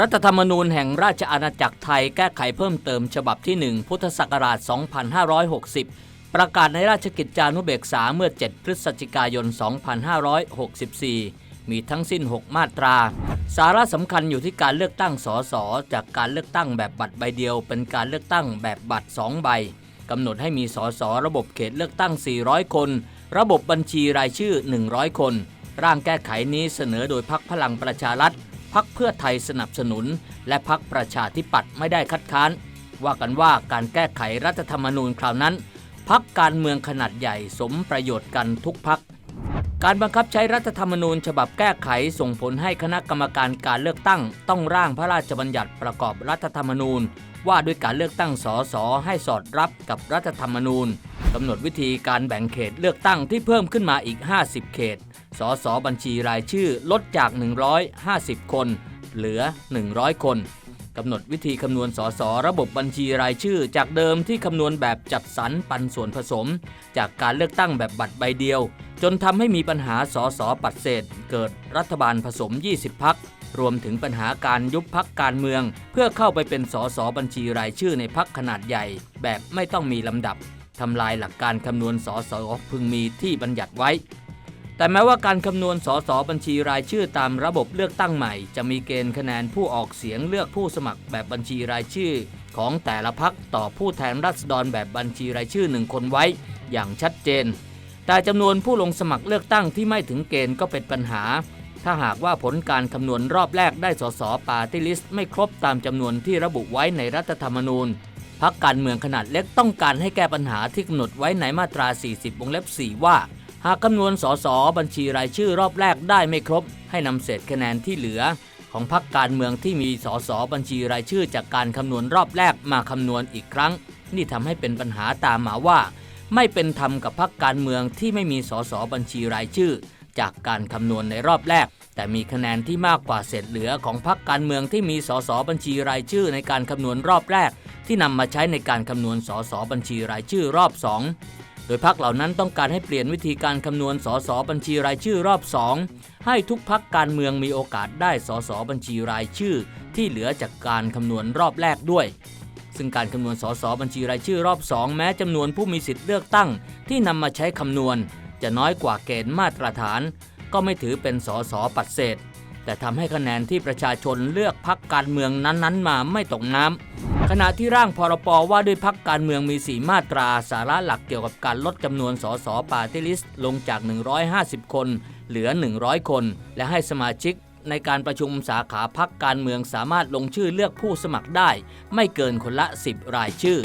รัฐธรรมนูญแห่งราชอาณาจักรไทยแก้ไขเพิ่มเติมฉบับที่ 1 พุทธศักราช 2560 ประกาศในราชกิจจานุเบกษาเมื่อ 7 พฤศจิกายน 2564 มีทั้งสิ้น 6 มาตรา สาระสำคัญอยู่ที่การเลือกตั้งสสจากการเลือกตั้งแบบบัตรใบเดียว เป็นการเลือกตั้งแบบบัตร 2 ใบกำหนดให้มีสสระบบเขตเลือกตั้ง 400 คน ระบบบัญชีรายชื่อ 100 คน ร่างแก้ไขนี้เสนอโดยพักพลังประชารัฐ พักเพื่อไทยสนับสนุน และพักประชาธิปัตย์ไม่ได้คัดค้าน ว่ากันว่าการแก้ไขรัฐธรรมนูญคราวนั้น พักการเมืองขนาดใหญ่สมประโยชน์กันทุกพัก การบังคับใช้รัฐธรรมนูญฉบับแก้ไขส่งผลให้คณะกรรมการการเลือกตั้ง ต้องร่างพระราชบัญญัติประกอบรัฐธรรมนูญ ว่าด้วยการเลือกตั้งสสให้สอดรับกับรัฐธรรมนูญกำหนดวิธีการแบ่งเขตเลือกตั้งที่เพิ่มขึ้นมาอีก 50 เขต สสบัญชีรายชื่อลดจาก 150 คน เหลือ 100 คนกำหนดวิธีคำนวณสสระบบบัญชีรายชื่อ จากเดิมที่คำนวณแบบจัดสรรปันส่วนผสม จากการเลือกตั้งแบบบัตรใบเดียว จนทำให้มีปัญหาสสปัดเศษ เกิดรัฐบาลผสม 20 พักรวมถึงปัญหาการยุบพักการเมือง เพื่อเข้าไปเป็นสสบัญชีรายชื่อในพักขนาดใหญ่ แบบไม่ต้องมีลำดับทำลายหลักการคำนวณสสพึงมีที่บัญญัติไว้ แต่แม้ว่าการคำนวณสสบัญชีรายชื่อตามระบบเลือกตั้งใหม่ จะมีเกณฑ์คะแนนผู้ออกเสียงเลือกผู้สมัครแบบบัญชีรายชื่อ ของแต่ละพักต่อผู้แทนราษฎรแบบบัญชีรายชื่อหนึ่งคนไว้ อย่างชัดเจน แต่จำนวนผู้ลงสมัครเลือกตั้งที่ไม่ถึงเกณฑ์ก็เป็นปัญหา ถ้าหากว่าผลการคำนวณรอบแรกได้สสปาร์ตี้ลิสต์ไม่ครบตามจำนวนที่ระบุไว้ในรัฐธรรมนูญพักการเมืองขนาดเล็กต้องการให้แก้ปัญหาที่กำหนดไว้ในมาตรา 40 วงเล็บ 4 ว่า หากคำนวณสสบัญชีรายชื่อรอบแรกได้ไม่ครบ ให้นำเศษคะแนนที่เหลือ ของพรรคการเมืองที่มีสสบัญชีรายชื่อจากการคำนวณรอบแรกมาคำนวณอีกครั้ง นี่ทำให้เป็นปัญหาตามมาว่า ไม่เป็นธรรมกับพรรคการเมืองที่ไม่มีสสบัญชีรายชื่อ จากการคำนวณในรอบแรก แต่มีคะแนนที่มากกว่าเศษเหลือของพรรคการเมืองที่มีสสบัญชีรายชื่อในการคำนวณรอบแรก ที่นำมาใช้ในการคำนวณสสบัญชีรายชื่อรอบ2 โดยพักเหล่านั้นต้องการให้เปลี่ยนวิธีการคำนวณสสบัญชีรายชื่อรอบ 2 ให้ทุกพักการเมืองมีโอกาสได้สสบัญชีรายชื่อ ที่เหลือจากการคำนวณรอบแรกด้วย ซึ่งการคำนวณสสบัญชีรายชื่อรอบ 2 แม้จำนวนผู้มีสิทธิ์เลือกตั้ง ที่นำมาใช้คำนวณ จะน้อยกว่าเกณฑ์มาตรฐาน ก็ไม่ถือเป็นสสปัดเศษ แต่ทำให้คะแนนที่ประชาชนเลือกพักการเมืองนั้นๆ มาไม่ตกน้ำขณะที่ร่างพรปว่าด้วยพักการเมืองมี 4 มาตราสาระหลักเกี่ยวกับการลดจำนวนสสปาร์ตี้ลิสต์ลงจาก 150 คน เหลือ 100 คน และให้สมาชิกในการประชุมสาขาพักการเมืองสามารถลงชื่อเลือกผู้สมัครได้ ไม่เกินคนละ 10 รายชื่อ